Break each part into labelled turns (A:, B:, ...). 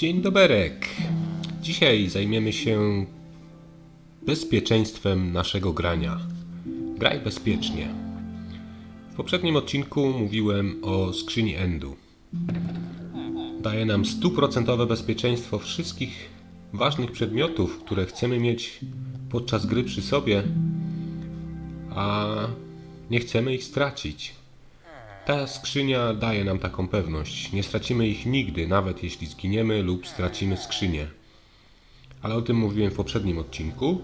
A: Dzień doberek. Dzisiaj zajmiemy się bezpieczeństwem naszego grania. Graj bezpiecznie. W poprzednim odcinku mówiłem o skrzyni Endu. Daje nam stuprocentowe bezpieczeństwo wszystkich ważnych przedmiotów, które chcemy mieć podczas gry przy sobie, a nie chcemy ich stracić. Ta skrzynia daje nam taką pewność. Nie stracimy ich nigdy, nawet jeśli zginiemy lub stracimy skrzynię. Ale o tym mówiłem w poprzednim odcinku.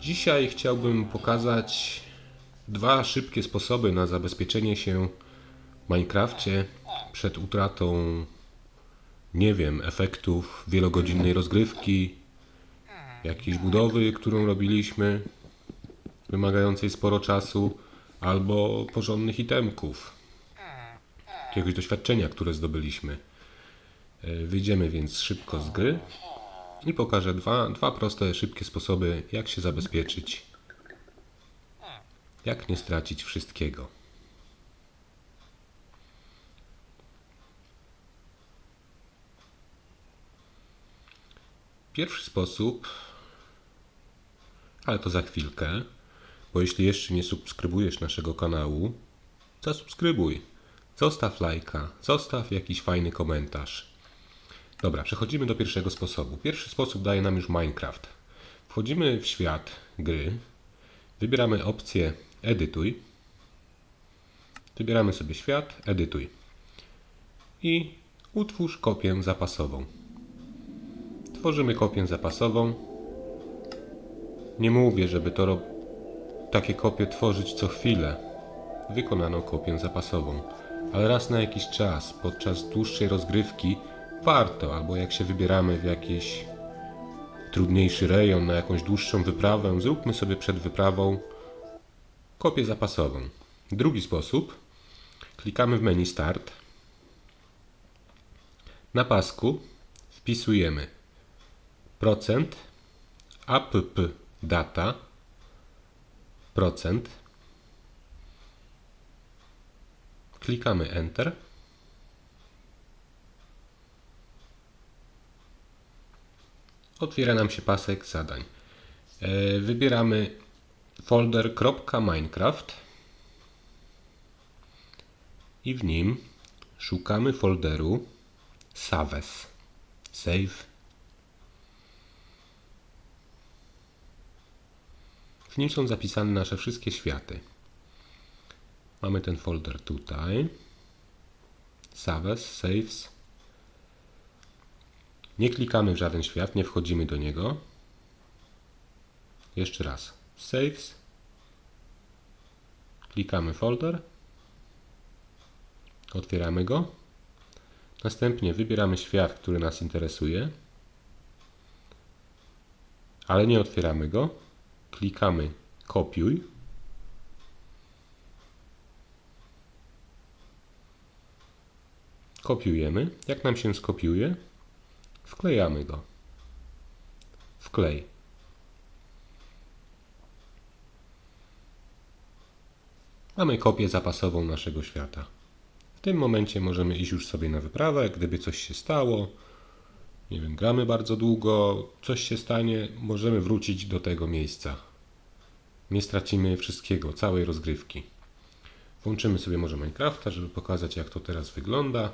A: Dzisiaj chciałbym pokazać dwa szybkie sposoby na zabezpieczenie się w Minecrafcie przed utratą, nie wiem, efektów wielogodzinnej rozgrywki, jakiejś budowy, którą robiliśmy, wymagającej sporo czasu, albo porządnych itemków jakiegoś doświadczenia, które zdobyliśmy. E, Wyjdziemy więc szybko z gry i pokażę dwa, dwa proste, szybkie sposoby, jak się zabezpieczyć. Jak nie stracić wszystkiego. Pierwszy sposób, ale to za chwilkę, bo jeśli jeszcze nie subskrybujesz naszego kanału, zasubskrybuj. Zostaw lajka, zostaw jakiś fajny komentarz. Dobra, przechodzimy do pierwszego sposobu. Pierwszy sposób daje nam już Minecraft. Wchodzimy w świat gry, wybieramy opcję Edytuj, wybieramy sobie świat, edytuj i utwórz kopię zapasową. Tworzymy kopię zapasową. Nie mówię, żeby to takie kopie tworzyć co chwilę. Wykonaną kopię zapasową ale raz na jakiś czas, podczas dłuższej rozgrywki, warto, albo jak się wybieramy w jakiś trudniejszy rejon, na jakąś dłuższą wyprawę, zróbmy sobie przed wyprawą kopię zapasową. Drugi sposób, klikamy w menu Start. Na pasku wpisujemy procent, app data, procent, Klikamy Enter. Otwiera nam się pasek zadań. E, Wybieramy folder .minecraft i w nim szukamy folderu saves. Save. W nim są zapisane nasze wszystkie światy. Mamy ten folder tutaj. Saves, saves. Nie klikamy w żaden świat, nie wchodzimy do niego. Jeszcze raz. Saves. Klikamy folder. Otwieramy go. Następnie wybieramy świat, który nas interesuje. Ale nie otwieramy go. Klikamy kopiuj. Kopiujemy. Jak nam się skopiuje, wklejamy go. Wklej. Mamy kopię zapasową naszego świata. W tym momencie możemy iść już sobie na wyprawę, gdyby coś się stało. Nie wiem, gramy bardzo długo, coś się stanie, możemy wrócić do tego miejsca. Nie stracimy wszystkiego, całej rozgrywki. Włączymy sobie może Minecrafta, żeby pokazać jak to teraz wygląda.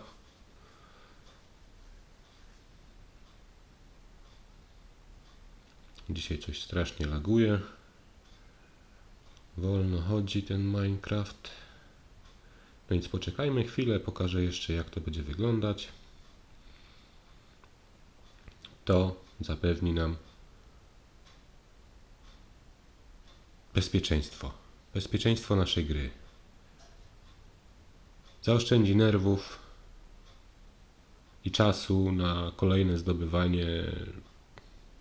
A: Dzisiaj coś strasznie laguje. Wolno chodzi ten Minecraft. Więc poczekajmy chwilę, pokażę jeszcze jak to będzie wyglądać. To zapewni nam bezpieczeństwo. Bezpieczeństwo naszej gry. Zaoszczędzi nerwów i czasu na kolejne zdobywanie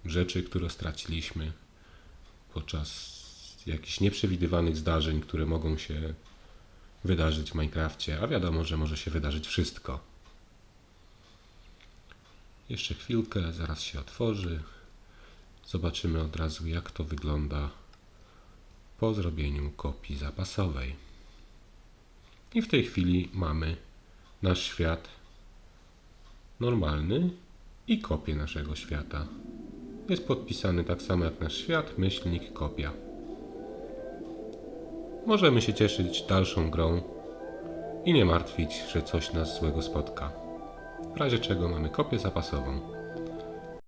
A: rzeczy, które straciliśmy podczas jakichś nieprzewidywanych zdarzeń, które mogą się wydarzyć w Minecrafcie, a wiadomo, że może się wydarzyć wszystko. Jeszcze chwilkę, zaraz się otworzy. Zobaczymy od razu, jak to wygląda po zrobieniu kopii zapasowej. I w tej chwili mamy nasz świat normalny i kopię naszego świata. Jest podpisany tak samo jak nasz świat, myślnik, kopia. Możemy się cieszyć dalszą grą i nie martwić, że coś nas złego spotka. W razie czego mamy kopię zapasową.